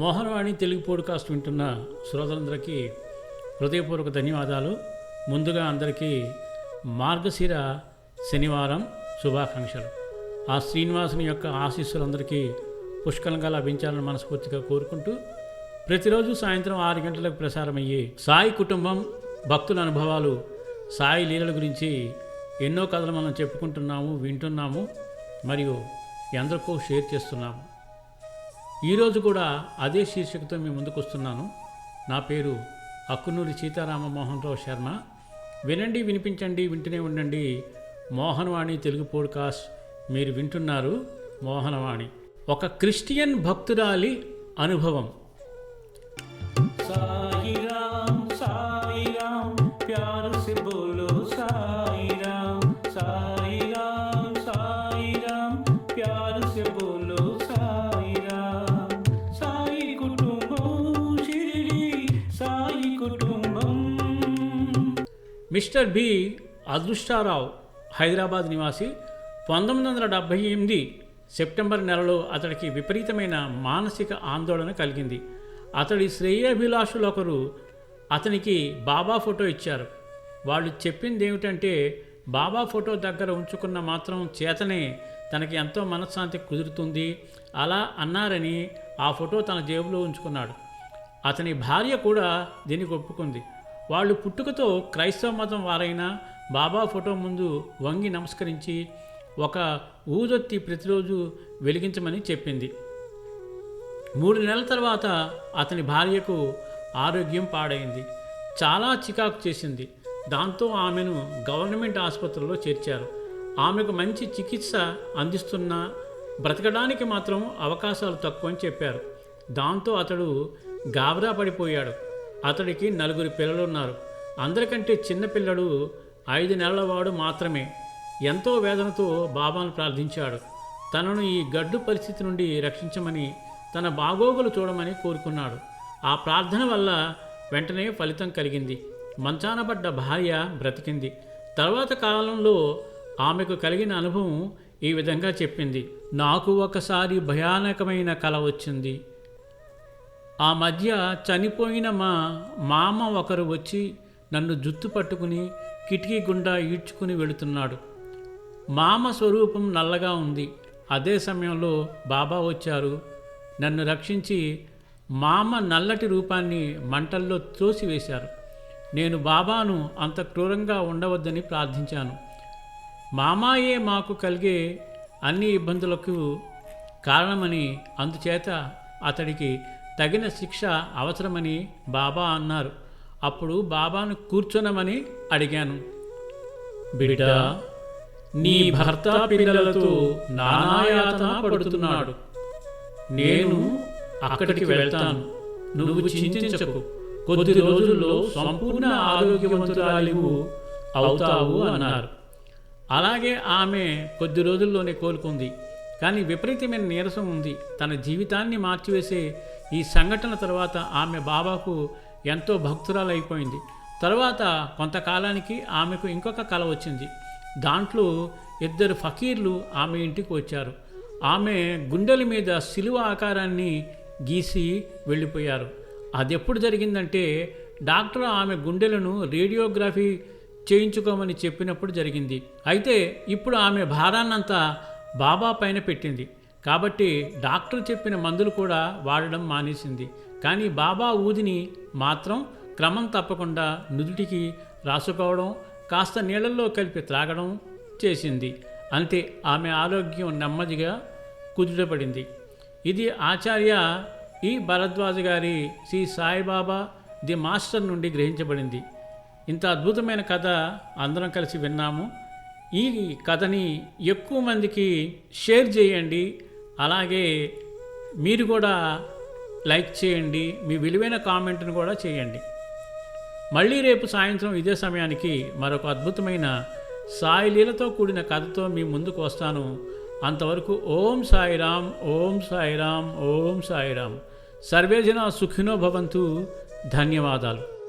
Mohanavani Telugu podcast వింటున్న శ్రోతలందరికీ హృదయపూర్వక ధన్యవాదాలు. ముందుగా అందరికీ మార్గశిర శనివారం శుభాకాంక్షలు. ఆ శ్రీనివాసుని యొక్క ఆశీస్సులందరికీ పుష్కలంగా లభించాలని మనస్ఫూర్తిగా కోరుకుంటూ ప్రతిరోజు సాయంత్రం ఆరు గంటలకు ప్రసారమయ్యే సాయి కుటుంబం భక్తుల అనుభవాలు సాయి లీలల గురించి ఎన్నో కథలు మనం చెప్పుకుంటున్నాము వింటున్నాము మరియు ఎందరికో షేర్ చేస్తున్నాము. ఈరోజు కూడా అదే శీర్షికతో మీ ముందుకు వస్తున్నాను. నా పేరు అక్కునూరి సీతారామ మోహన్ రావు శర్మ. వినండి వినిపించండి వింటూనే ఉండండి. మోహనవాణి తెలుగు పోడ్కాస్ట్. మీరు వింటున్నారు మోహనవాణి. ఒక క్రిస్టియన్ భక్తురాలి అనుభవం. మిస్టర్ బి అదృష్టారావు హైదరాబాద్ నివాసి. పంతొమ్మిది వందల డెబ్భై ఎనిమిది సెప్టెంబర్ నెలలో అతడికి విపరీతమైన మానసిక ఆందోళన కలిగింది. అతడి శ్రేయాభిలాషులు ఒకరు అతనికి బాబా ఫోటో ఇచ్చారు. వాళ్ళు చెప్పింది ఏమిటంటే బాబా ఫోటో దగ్గర ఉంచుకున్న మాత్రం చేతనే తనకి ఎంతో మనశ్శాంతి కుదురుతుంది అలా అన్నారని ఆ ఫోటో తన జేబులో ఉంచుకున్నాడు. అతని భార్య కూడా దీనికి ఒప్పుకుంది. వాళ్ళు పుట్టుకతో క్రైస్తవ మతం వారైనా బాబా ఫోటో ముందు వంగి నమస్కరించి ఒక ఊదొత్తి ప్రతిరోజు వెలిగించమని చెప్పింది. మూడు నెలల తర్వాత అతని భార్యకు ఆరోగ్యం పాడైంది. చాలా చికాకు చేసింది. దాంతో ఆమెను గవర్నమెంట్ ఆసుపత్రిలో చేర్చారు. ఆమెకు మంచి చికిత్స అందిస్తున్నా బ్రతకడానికి మాత్రం అవకాశాలు తక్కువ అని చెప్పారు. దాంతో అతడు గాబరా పడిపోయాడు. అతడికి నలుగురు పిల్లలు ఉన్నారు అందరికంటే చిన్నపిల్లడు ఐదు నెలల వాడు మాత్రమే. ఎంతో వేదనతో బాబాను ప్రార్థించాడు. తనను ఈ గడ్డు పరిస్థితి నుండి రక్షించమని తన బాగోగులు చూడమని కోరుకున్నాడు. ఆ ప్రార్థన వల్ల వెంటనే ఫలితం కలిగింది. మంచానబడ్డ భార్య బ్రతికింది. తర్వాత కాలంలో ఆమెకు కలిగిన అనుభవం ఈ విధంగా చెప్పింది. నాకు ఒకసారి భయానకమైన కల వచ్చింది. ఆ మధ్య చనిపోయిన మా మామ ఒకరు వచ్చి నన్ను జుత్తు పట్టుకుని కిటికీ గుండా ఈడ్చుకుని వెళుతున్నాడు. మామ స్వరూపం నల్లగా ఉంది. అదే సమయంలో బాబా వచ్చారు. నన్ను రక్షించి మామ నల్లటి రూపాన్ని మంటల్లో తోసివేశారు. నేను బాబాను అంత క్రూరంగా ఉండవద్దని ప్రార్థించాను. మామాయే మాకు కలిగే అన్ని ఇబ్బందులకు కారణమని అందుచేత అతడికి తగిన శిక్ష అవసరమని బాబా అన్నారు. అప్పుడు బాబాను కూర్చొనమని అడిగాను. బిడ్డా నీ భర్త పిల్లలతో నానాయాతన పడుతున్నాడు. నేను అక్కడికి వెళ్తాను. నువ్వు చింతించకు. కొద్ది రోజుల్లో సంపూర్ణ ఆరోగ్యవంతురాలివు అవుతావు అన్నారు. అలాగే ఆమె కొద్ది రోజుల్లోనే కోలుకుంది. కానీ విపరీతమైన నీరసం ఉంది. తన జీవితాన్ని మార్చివేసే ఈ సంఘటన తర్వాత ఆమె బాబాకు ఎంతో భక్తురాలైపోయింది. తర్వాత కొంతకాలానికి ఆమెకు ఇంకొక కళ వచ్చింది. దాంట్లో ఇద్దరు ఫకీర్లు ఆమె ఇంటికి వచ్చారు. ఆమె గుండెల మీద శిలువ ఆకారాన్ని గీసి వెళ్ళిపోయారు. అది ఎప్పుడు జరిగిందంటే డాక్టర్ ఆమె గుండెలను రేడియోగ్రఫీ చేయించుకోమని చెప్పినప్పుడు జరిగింది. అయితే ఇప్పుడు ఆమె భారాన్నంతా బాబా పైన పెట్టింది. కాబట్టి డాక్టర్ చెప్పిన మందులు కూడా వాడడం మానేసింది. కానీ బాబా ఊదిని మాత్రం క్రమం తప్పకుండా నుదుటికి రాసుకోవడం కాస్త నీళ్ళల్లో కలిపి త్రాగడం చేసింది. అంతే ఆమె ఆరోగ్యం నెమ్మదిగా కుదుటపడింది. ఇది ఆచార్య ఈ భరద్వాజ గారి శ్రీ సాయిబాబా ది మాస్టర్ నుండి గ్రహించబడింది. ఇంత అద్భుతమైన కథ అందరం కలిసి విన్నాము. ఈ కథని ఎక్కువ మందికి షేర్ చేయండి. అలాగే మీరు కూడా లైక్ చేయండి. మీ విలువైన కామెంట్ను కూడా చేయండి. మళ్ళీ రేపు సాయంత్రం ఇదే సమయానికి మరొక అద్భుతమైన సాయిలీలతో కూడిన కథతో మీ ముందుకు వస్తాను. అంతవరకు ఓం సాయిరామ్ ఓం సాయిరామ్ ఓం సాయిరామ్ సర్వేజన సుఖినో భవంతు. ధన్యవాదాలు.